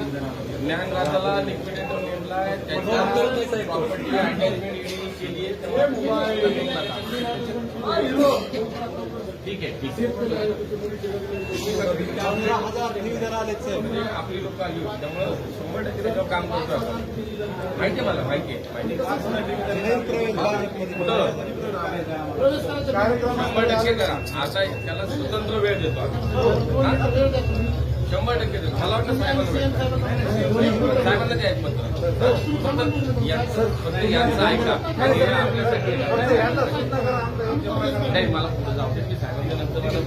ज्ञानराजाला liquidator नेमलाय त्याच्या property attachment ED केली आहे त्यामुळे ठीक आहे ठीक आहे. आपली लोक आली त्यामुळे शंभर टक्के त्याच्यावर काम करतो आपण. माहिती मला माहिती माहिती शंभर टक्के करा. आता त्याला स्वतंत्र वेळ देतो शंभर टक्के देतो. मला वाटतं साहेबांना पत्र. यांचं ऐका. आपल्यासाठी नाही मला पुढे जाऊ दे. साहेबांच्या नंतर मला